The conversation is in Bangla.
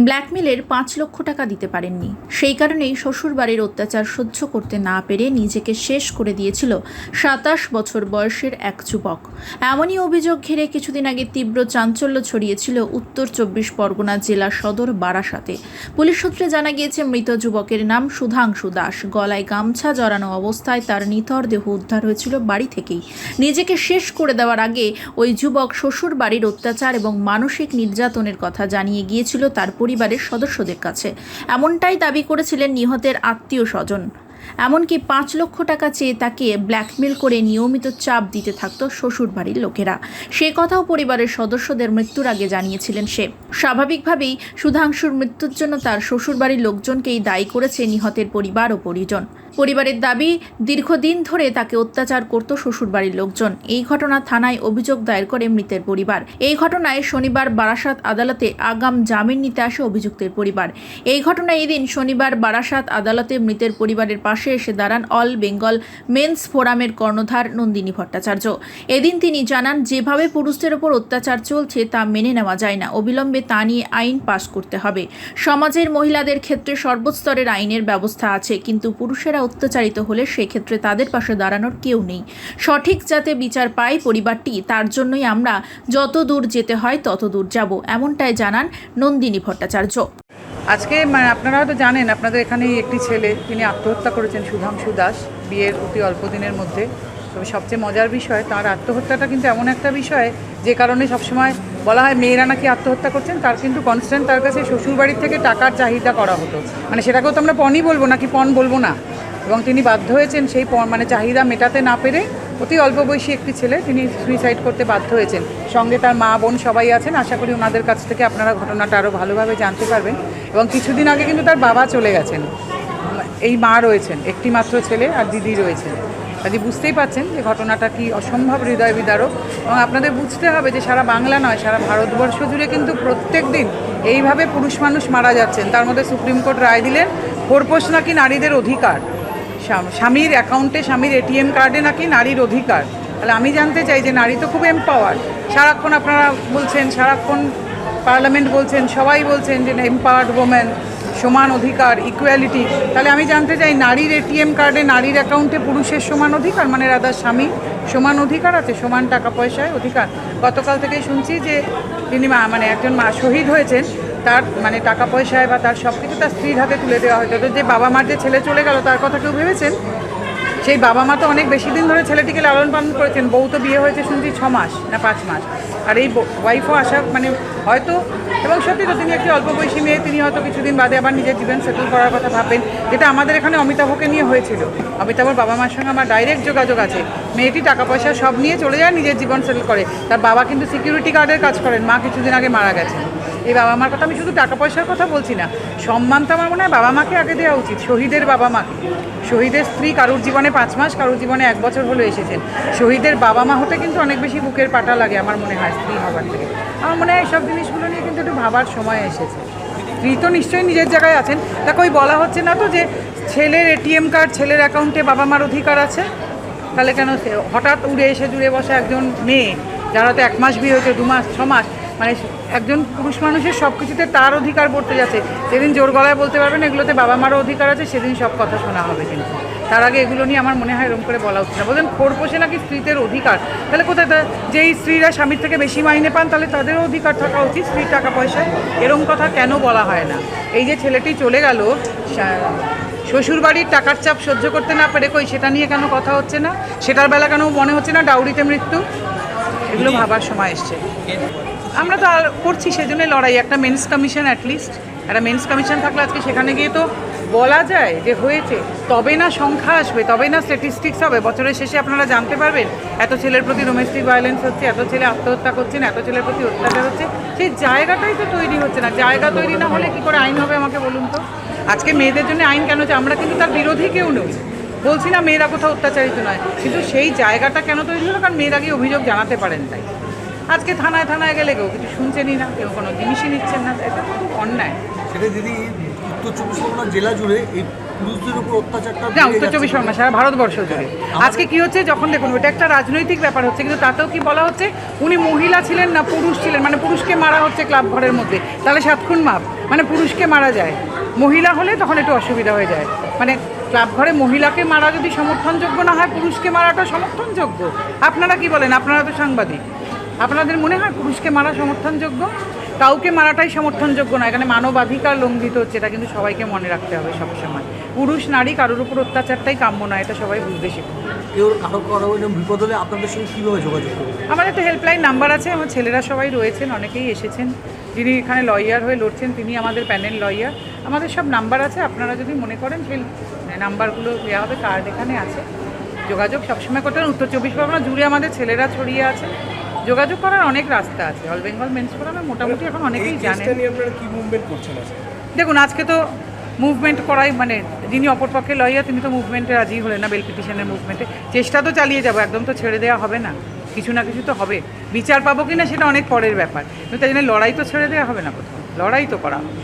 ব্ল্যাকমেলের পাঁচ লক্ষ টাকা দিতে পারেননি। সেই কারণেই শ্বশুরবাড়ির অত্যাচার সহ্য করতে না পেরে নিজেকে শেষ করে দিয়েছিল সাতাশ বছর বয়সের এক যুবক। এমনই অভিযোগ ঘিরে কিছুদিন আগে তীব্র চাঞ্চল্য ছড়িয়েছিল উত্তর চব্বিশ পরগনা জেলা সদর বারাসাতে। পুলিশ সূত্রে জানা গিয়েছে, মৃত যুবকের নাম সুধাংশু দাস। গলায় গামছা জড়ানো অবস্থায় তার নিথর দেহ উদ্ধার হয়েছিল বাড়ি থেকেই। নিজেকে শেষ করে দেওয়ার আগে ওই যুবক শ্বশুর বাড়ির অত্যাচার এবং মানসিক নির্যাতনের কথা জানিয়ে গিয়েছিল তার পরিবারের সদস্যদের কাছে। এমনটাই দাবি করেছিলেন নিহতের আত্মীয় স্বজন। এমনকি পাঁচ লক্ষ টাকা চেয়ে তাকে ব্ল্যাকমেল করে নিয়মিত চাপ দিতে থাকত শ্বশুর বাড়ির লোকেরা। সে কথাও পরিবারের সদস্যদের মৃত্যুর আগে জানিয়েছিলেন সে। স্বাভাবিকভাবেই সুধাংশুর মৃত্যুর জন্য তার শ্বশুর বাড়ির লোকজনকেই দায়ী করেছে নিহতের পরিবার ও পরিজন। পরিবারের দাবি, দীর্ঘদিন ধরে তাকে অত্যাচার করত শ্বশুরবাড়ির লোকজন। এই ঘটনা থানায় অভিযোগ দায়ের করে মৃতের পরিবার। এই ঘটনায় শনিবার বারাসাত আদালতে আগাম জামিন নিতে আসে অভিযুক্তের পরিবার। এই ঘটনায় এদিন শনিবার বারাসাত আদালতে মৃতের পরিবারের পাশে এসে দাঁড়ান অল বেঙ্গল মেন্স ফোরামের কর্ণধার নন্দিনী ভট্টাচার্য। এদিন তিনি জানান, যেভাবে পুরুষদের ওপর অত্যাচার চলছে তা মেনে নেওয়া যায় না। অবিলম্বে তা নিয়ে আইন পাশ করতে হবে। সমাজের মহিলাদের ক্ষেত্রে সর্বস্তরের আইনের ব্যবস্থা আছে, কিন্তু পুরুষেরা অত্যাচারিত হলে সেক্ষেত্রে তাদের পাশে দাঁড়ানোর কেউ নেই। সঠিক যাতে বিচার পায় পরিবারটি, তার জন্যই আমরা যত দূর যেতে হয় তত দূর যাব, এমনটাই জানান নন্দিনী ভট্টাচার্য। আজকে মানে আপনারা হয়তো জানেন, আপনাদের এখানেই একটি ছেলে, তিনি আত্মহত্যা করেছেন সুধাংশু দাস, বিয়ের অতি অল্প দিনের মধ্যে। তবে সবচেয়ে মজার বিষয়, তার আত্মহত্যাটা কিন্তু এমন একটা বিষয়, যে কারণে সবসময় বলা হয় মেয়েরা নাকি আত্মহত্যা করছেন, তার কিন্তু কনস্ট্যান্ট তার কাছে শ্বশুরবাড়ির থেকে টাকার চাহিদা করা হতো। মানে সেটাকেও তো আমরা পণই বলব নাকি পণ বলব না? এবং তিনি বাধ্য হয়েছেন সেই মানে চাহিদা মেটাতে না পেরে অতি অল্প বয়সী একটি ছেলে তিনি সুইসাইড করতে বাধ্য হয়েছেন। সঙ্গে তার মা বোন সবাই আছেন। আশা করি ওনাদের কাছ থেকে আপনারা ঘটনাটা আরও ভালোভাবে জানতে পারবেন এবং কিছুদিন আগে কিন্তু তার বাবা চলে গেছেন। এই মা রয়েছেন, একটি মাত্র ছেলে আর দিদি রয়েছেন। কাজে বুঝতেই পাচ্ছেন যে ঘটনাটা কি অসম্ভব হৃদয় বিদারক এবং আপনাদের বুঝতে হবে যে সারা বাংলা নয়, সারা ভারতবর্ষ জুড়ে কিন্তু প্রত্যেক দিন এইভাবে পুরুষ মানুষ মারা যাচ্ছেন। তার মধ্যে সুপ্রিম কোর্ট রায় দিলেন খোরপোশ নাকি নারীদের অধিকার? স্বামীর অ্যাকাউন্টে স্বামীর এটিএম কার্ডে নাকি নারীর অধিকার। তাহলে আমি জানতে চাই যে নারী তো খুব এম্পাওয়ার সারাক্ষণ আপনারা বলছেন, সারাক্ষণ পার্লামেন্ট বলছেন, সবাই বলছেন যে এম্পাওয়ার্ড ওমেন সমান অধিকার ইকুয়ালিটি তাহলে আমি জানতে চাই, নারীর এটিএম কার্ডে নারীর অ্যাকাউন্টে পুরুষের সমান অধিকার? মানে রাধার স্বামী সমান অধিকার আছে, সমান টাকা পয়সায় অধিকার। গতকাল থেকেই শুনছি যে তিনি মানে একজন মা শহীদ হয়েছেন। তার মানে টাকা পয়সায় বা তার সব কিছু তার স্ত্রীর হাতে তুলে দেওয়া হয়তো তো যে বাবা মার যে ছেলে চলে গেল, তার কথা কেউ ভেবেছেন? সেই বাবা মা তো অনেক বেশি দিন ধরে ছেলেটিকে লালন পালন করেছেন। বউ তো বিয়ে হয়েছে শুনছি ছ মাস না পাঁচ মাস। আর এই ওয়াইফও আসা মানে হয়তো, এবং সত্যি তো তিনি একটি অল্প বয়সী মেয়ে, তিনি হয়তো কিছুদিন বাদে আবার নিজের জীবন সেটেল করার কথা ভাববেন। যেটা আমাদের এখানে অমিতাভকে নিয়ে হয়েছিল। অমিতাভর বাবা মার সঙ্গে আমার ডাইরেক্ট যোগাযোগ আছে। মেয়েটি টাকা পয়সা সব নিয়ে চলে যায়, নিজের জীবন সেটেল করে। তার বাবা কিন্তু সিকিউরিটি গার্ডের কাজ করেন। মা কিছুদিন আগে মারা গেছেন। এই বাবা মার কথা আমি শুধু টাকা পয়সার কথা বলছি না সম্মান তো আমার মনে হয় বাবা মাকে আগে দেওয়া উচিত, শহীদের বাবা মাকে শহীদের স্ত্রী কারুর জীবনে পাঁচ মাস, কারুর জীবনে এক বছর হলো এসেছেন। শহীদের বাবা মা হতে কিন্তু অনেক বেশি বুকের পাটা লাগে আমার মনে হয় স্ত্রী হবার থেকে। আমার মনে হয় এইসব জিনিসগুলো নিয়ে কিন্তু একটু ভাবার সময় এসেছে। স্ত্রী তো নিশ্চয়ই নিজের জায়গায় আছেন। তাকে ওই বলা হচ্ছে না তো যে ছেলের এটিএম কার্ড, ছেলের অ্যাকাউন্টে বাবা মার অধিকার আছে? তাহলে কেন হঠাৎ উড়ে এসে জুড়ে বসা একজন মেয়ে, যারা তো এক মাস বিয়ে হয়েছে, দু মাস, ছ মাস? মানে একজন পুরুষ মানুষের সব কিছুতে তার অধিকার পড়তে যাচ্ছে। যেদিন জোর গলায় বলতে পারবেন, এগুলোতে বাবা মারও অধিকার আছে, সেদিন সব কথা শোনা হবে কিন্তু। তার আগে এগুলো নিয়ে আমার মনে হয় এরকম করে বলা উচিত না। বলছেন, খোর পোষে নাকি স্ত্রীদের অধিকার? তাহলে কোথায় যেই স্ত্রীরা স্বামীর থেকে বেশি মাইনে পান, তাহলে তাদেরও অধিকার থাকা উচিত, স্ত্রীর টাকা পয়সায় এরকম কথা কেন বলা হয় না? এই যে ছেলেটি চলে গেল শ্বশুরবাড়ির টাকার চাপ সহ্য করতে না পেরে কই, সেটা নিয়ে কেন কথা হচ্ছে না? সেটার বেলা কেন মনে হচ্ছে না ডাউরিতে মৃত্যু? এগুলো ভাবার সময় এসছে। আমরা তো করছি, সেজন্যই লড়াই। একটা মেন্স কমিশন অ্যাটলিস্ট একটা মেন্স কমিশন থাকলে আজকে সেখানে গিয়ে তো বলা যায় যে হয়েছে। তবে না সংখ্যা আসবে, তবে না স্ট্যাটিস্টিক্স হবে। বছরের শেষে আপনারা জানতে পারবেন, এত ছেলের প্রতি ডোমেস্টিক ভায়োলেন্স হচ্ছে, এত ছেলে আত্মহত্যা করছেন এত ছেলের প্রতি অত্যাচার হচ্ছে। সেই জায়গাটাই তো তৈরি হচ্ছে না। জায়গা তৈরি না হলে কি করে আইন হবে আমাকে বলুন তো? আজকে মেয়েদের জন্য আইন কেন হচ্ছে? আমরা কিন্তু তার বিরোধী কেউ নই। বলছি না মেয়েরা কোথাও অত্যাচারিত নয়। কিন্তু সেই জায়গাটা কেন তৈরি হলো? কারণ মেয়েরা গিয়ে অভিযোগ জানাতে পারেন তাই আজকে থানায় থানায় গেলে কেউ কিছু শুনছেনই না কেউ কোনো জিনিসই নিচ্ছেন না এটা খুব অন্যায়। সেটা দিদি উত্তর চব্বিশ পরগনা জেলা জুড়ে এই পুরুষদের উপর অত্যাচারটা না উত্তর চব্বিশ পরগনা সারা ভারতবর্ষ জুড়ে। আজকে কি হচ্ছে যখন দেখুন ওটা একটা রাজনৈতিক ব্যাপার হচ্ছে কিন্তু তাতেও কি বলা হচ্ছে উনি মহিলা ছিলেন না পুরুষ ছিলেন? মানে পুরুষকে মারা হচ্ছে ক্লাব ঘরের মধ্যে। তাহলে সাত খুন মাপ। মানে পুরুষকে মারা যায়। মহিলা হলে তখন একটু অসুবিধা হয়ে যায়। মানে ক্লাব ঘরে মহিলাকে মারা যদি সমর্থনযোগ্য না হয় পুরুষকে মারাটা সমর্থনযোগ্য। আপনারা কি বলেন? আপনারা তো সাংবাদিক। আপনাদের মনে হয় পুরুষকে মারা সমর্থনযোগ্য? কাউকে মারাটাই সমর্থনযোগ্য না। এখানে মানবাধিকার লঙ্ঘিত হচ্ছে এটা কিন্তু সবাইকে মনে রাখতে হবে সবসময়। পুরুষ নারী কারোর উপর অত্যাচারটাই কাম্য নয় এটা সবাই বুঝতে শিখুন কেউ কারও কারও বিপদ হলে আপনাদের সঙ্গে কীভাবে যোগাযোগ করবে? আমাদের তো হেল্পলাইন নাম্বার আছে আমার ছেলেরা সবাই রয়েছেন অনেকেই এসেছেন। যিনি এখানে লয়ার হয়ে লড়ছেন তিনি আমাদের প্যানেল লয়ার আমাদের সব নাম্বার আছে আপনারা যদি মনে করেন সেই নাম্বারগুলো দেওয়া হবে কার্ড এখানে আছে। যোগাযোগ সবসময় করতে উত্তর চব্বিশ পরগনা জুড়ে আমাদের ছেলেরা ছড়িয়ে আছে। যোগাযোগ করার অনেক রাস্তা আছে। অল বেঙ্গল মেন্স ফোরামে মোটামুটি এখন অনেকেই জানেন। কি মুভমেন্ট করছেন দেখুন আজকে তো মুভমেন্ট করাই মানে যিনি অপরপক্ষে লইয়া তিনি তো মুভমেন্টে রাজি হলেন না বেল পিটিশনের মুভমেন্টে চেষ্টা তো চালিয়ে যাব একদম তো ছেড়ে দেওয়া হবে না। কিছু না কিছু তো হবে। বিচার পাবো কি না সেটা অনেক পরের ব্যাপার। কিন্তু তাই জন্য লড়াই তো ছেড়ে দেওয়া হবে না কোথাও। লড়াই তো করা হবে।